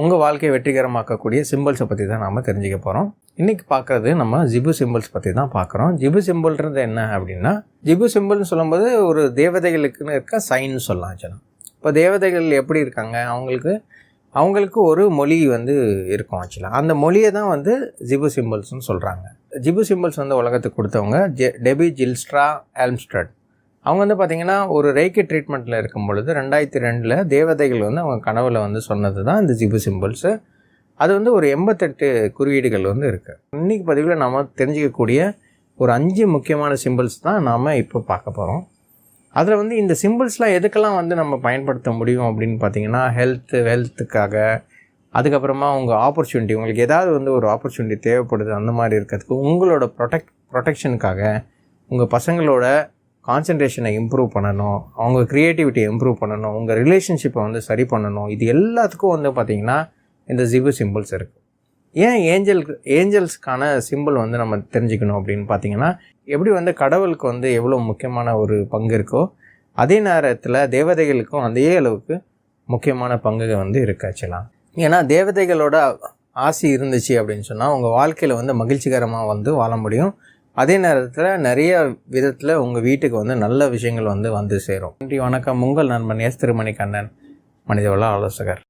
உங்கள் வாழ்க்கையை வெற்றிகரமாக்கக்கூடிய சிம்பிள்ஸை பற்றி தான் நாம் தெரிஞ்சுக்க போகிறோம் இன்றைக்கி பார்க்குறது நம்ம ஜிபு சிம்பிள்ஸ் பற்றி தான் பார்க்குறோம் ஜிபு சிம்பிள்ன்றது என்ன அப்படின்னா ஜிபு சிம்பிள்னு சொல்லும்போது ஒரு தேவதைகளுக்குன்னு இருக்க சைன் சொல்லலாம் ஆச்சுனா இப்போ தேவதைகள் எப்படி இருக்காங்க? அவங்களுக்கு அவங்களுக்கு ஒரு மொழி வந்து இருக்கும் ஆக்சுவலாக அந்த மொழியை தான் வந்து ஜிபு சிம்பிள்ஸ்னு சொல்கிறாங்க ஜிபு சிம்பிள்ஸ் வந்து உலகத்துக்கு கொடுத்தவங்க ஜெ டெபி ஜில்ஸ்ட்ரா ஆல்ம்ஸ்ட்ரட் அவங்க வந்து பார்த்திங்கன்னா ஒரு ரேக்கி ட்ரீட்மெண்ட்டில் இருக்கும் பொழுது ரெண்டாயிரத்தி ரெண்டில் தேவதைகள் வந்து அவங்க கனவில் வந்து சொன்னது தான் இந்த ஜிபு சிம்பிள்ஸு அது வந்து ஒரு எண்பத்தெட்டு குறியீடுகள் வந்து இருக்குது இன்றைக்கி பதிவில் நாம் தெரிஞ்சிக்கக்கூடிய ஒரு அஞ்சு முக்கியமான சிம்பிள்ஸ் தான் நாம் இப்போ பார்க்க போகிறோம் அதில் வந்து இந்த சிம்பிள்ஸ்லாம் எதுக்கெல்லாம் வந்து நம்ம பயன்படுத்த முடியும் அப்படின்னு பார்த்தீங்கன்னா ஹெல்த்து ஹெல்த்துக்காக அதுக்கப்புறமா உங்கள் ஆப்பர்ச்சுனிட்டி உங்களுக்கு ஏதாவது வந்து ஒரு ஆப்பர்ச்சுனிட்டி தேவைப்படுது அந்த மாதிரி இருக்கிறதுக்கு உங்களோட ப்ரொடெக்ட் ப்ரொடெக்ஷனுக்காக உங்கள் பசங்களோட கான்சன்ட்ரேஷனை இம்ப்ரூவ் பண்ணணும் அவங்க க்ரியேட்டிவிட்டியை இம்ப்ரூவ் பண்ணணும் உங்கள் ரிலேஷன்ஷிப்பை வந்து சரி பண்ணணும். இது எல்லாத்துக்கும் வந்து பார்த்திங்கன்னா இந்த ஜிபு சிம்பிள்ஸ் இருக்குது ஏன் ஏஞ்சல் ஏஞ்சல்ஸ்க்கான சிம்பிள் வந்து நம்ம தெரிஞ்சுக்கணும் அப்படின்னு பார்த்தீங்கன்னா எப்படி வந்து கடவுளுக்கு வந்து எவ்வளோ முக்கியமான ஒரு பங்கு இருக்கோ அதே நேரத்தில் தேவதைகளுக்கும் அதே அளவுக்கு முக்கியமான பங்கு வந்து இருக்காச்சலாம் ஏன்னா தேவதைகளோட ஆசை இருந்துச்சு அப்படின்னு சொன்னால் உங்கள் வாழ்க்கையில் வந்து மகிழ்ச்சிகரமாக வந்து வாழ முடியும். அதே நேரத்தில் நிறைய விதத்தில் உங்கள் வீட்டுக்கு வந்து நல்ல விஷயங்கள் வந்து வந்து சேரும். நன்றி வணக்கம். உங்கள் நண்பன் எஸ் திருமணி கண்ணன் மனிதவள ஆலோசகர்.